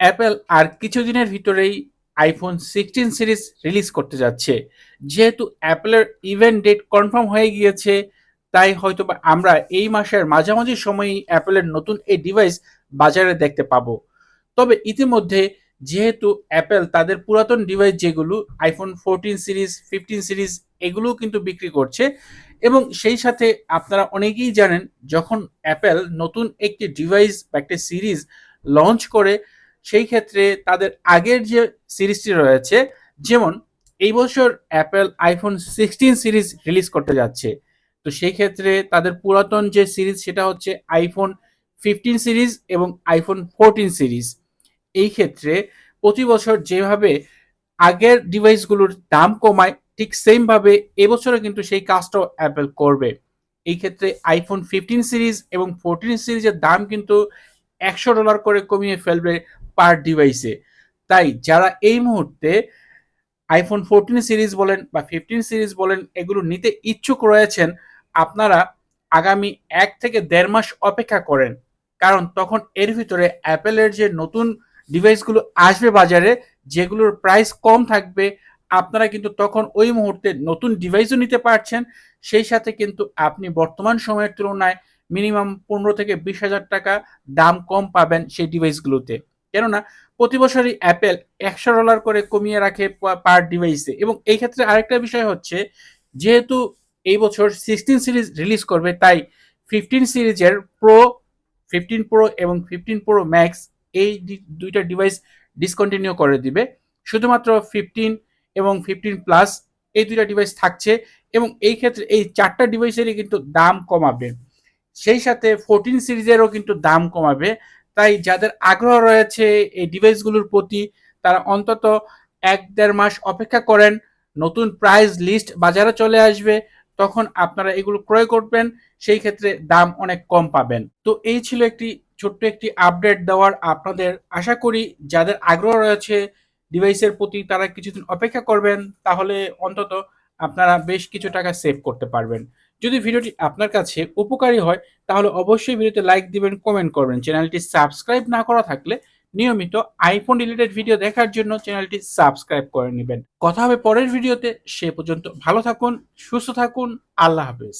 Apple আর কিছুদিনের ভিতরেই iPhone sixteen series release করতে যাচ্ছে। যেহেতু অ্যাপেলের ইভেন্ট ডেট কনফার্ম হয়ে গিয়েছে, তাই হয়তো আমরা এই মাসের মাঝামাঝি সময়ই অ্যাপেলের নতুন এই ডিভাইস বাজারে দেখতে পাবো। তবে ইতিমধ্যে যেহেতু অ্যাপেল তাদের পুরাতন ডিভাইস যেগুলো iPhone fourteen series fifteen series এগুলোও কিন্তু বিক্রি করছে এবং সেই সাথে আপনারা অনেকেই জানেন, যখন অ্যাপেল নতুন একটি ডিভাইস বা একটি সিরিজ লঞ্চ করে সেই ক্ষেত্রে তাদের আগের যে সিরিজটি রয়েছে, যেমন এই বছর Apple iPhone sixteen series release করতে যাচ্ছে। তো সেই ক্ষেত্রে তাদের পুরাতন যে সিরিজ, সেটা হচ্ছে আইফোন ফিফটিন সিরিজ এবং আইফোন ফোরটিন সিরিজ। এই ক্ষেত্রে প্রতি বছর যেভাবে আগের ডিভাইসগুলোর দাম কমায়, ঠিক সেমভাবে এবছরও কিন্তু সেই কাজটাও অ্যাপেল করবে। এই ক্ষেত্রে আইফোন ফিফটিন সিরিজ এবং ফোরটিন সিরিজের দাম কিন্তু একশো ডলার করে কমিয়ে ফেলবে পার ডিভাইসে তাই যারা এই মুহূর্তে আইফোন ফোরটিন সিরিজ বলেন বা ফিফটিন সিরিজ বলেন, এগুলো নিতে ইচ্ছুক রয়েছেন, আপনারা আগামী এক থেকে দেড় মাস অপেক্ষা করেন। কারণ তখন এর ভিতরে অ্যাপেলের যে নতুন ডিভাইসগুলো আসবে বাজারে, যেগুলোর প্রাইস কম থাকবে, আপনারা কিন্তু তখন ওই মুহূর্তে নতুন ডিভাইসও নিতে পারছেন। সেই সাথে কিন্তু আপনি বর্তমান সময়ের তুলনায় মিনিমাম পনেরো থেকে বিশ হাজার টাকা দাম কম পাবেন সেই ডিভাইসগুলোতে কেননা প্রতি বছরই অ্যাপেল একশো ডলার করে কমিয়ে রাখে পার ডিভাইসে এবং এই ক্ষেত্রে আরেকটা বিষয় হচ্ছে, যেহেতু এই বছর সিক্সটিন সিরিজ রিলিজ করবে, তাই ফিফটিন সিরিজের প্রো ফিফটিন প্রো এবং ফিফটিন প্রো ম্যাক্স এই দুইটা ডিভাইস ডিসকন্টিনিউ করে দিবে। শুধুমাত্র ফিফটিন এবং ফিফটিন প্লাস এই দুইটা ডিভাইস থাকছে এবং এই ক্ষেত্রে এই চারটা ডিভাইসেরই কিন্তু দাম কমাবে। সেই সাথে ফোরটিন সিরিজেরও কিন্তু দাম কমাবে। তাই যাদের আগ্রহ রয়েছে এই ডিভাইসগুলোর প্রতি, তারা অন্তত এক দেড় মাস অপেক্ষা করেন, নতুন প্রাইস লিস্ট বাজারে চলে আসবে, তখন আপনারা এগুলো ক্রয় করবেন, সেই ক্ষেত্রে দাম অনেক কম পাবেন। তো এই ছিল একটি ছোট্ট একটি আপডেট দেওয়ার আপনাদের আশা করি, যাদের আগ্রহ রয়েছে ডিভাইসের প্রতি তারা কিছুদিন অপেক্ষা করবেন, তাহলে অন্তত আপনারা বেশ কিছু টাকা সেভ করতে পারবেন। যদি ভিডিওটি আপনার কাছে উপকারী হয়, তাহলে অবশ্যই ভিডিওতে লাইক দিবেন কমেন্ট করবেন। চ্যানেলটি সাবস্ক্রাইব না করা থাকলে নিয়মিত আইফোন রিলেটেড ভিডিও দেখার জন্য চ্যানেলটি সাবস্ক্রাইব করে নেবেন। কথা হবে পরের ভিডিওতে। সে পর্যন্ত ভালো থাকুন, সুস্থ থাকুন। আল্লাহ হাফেজ।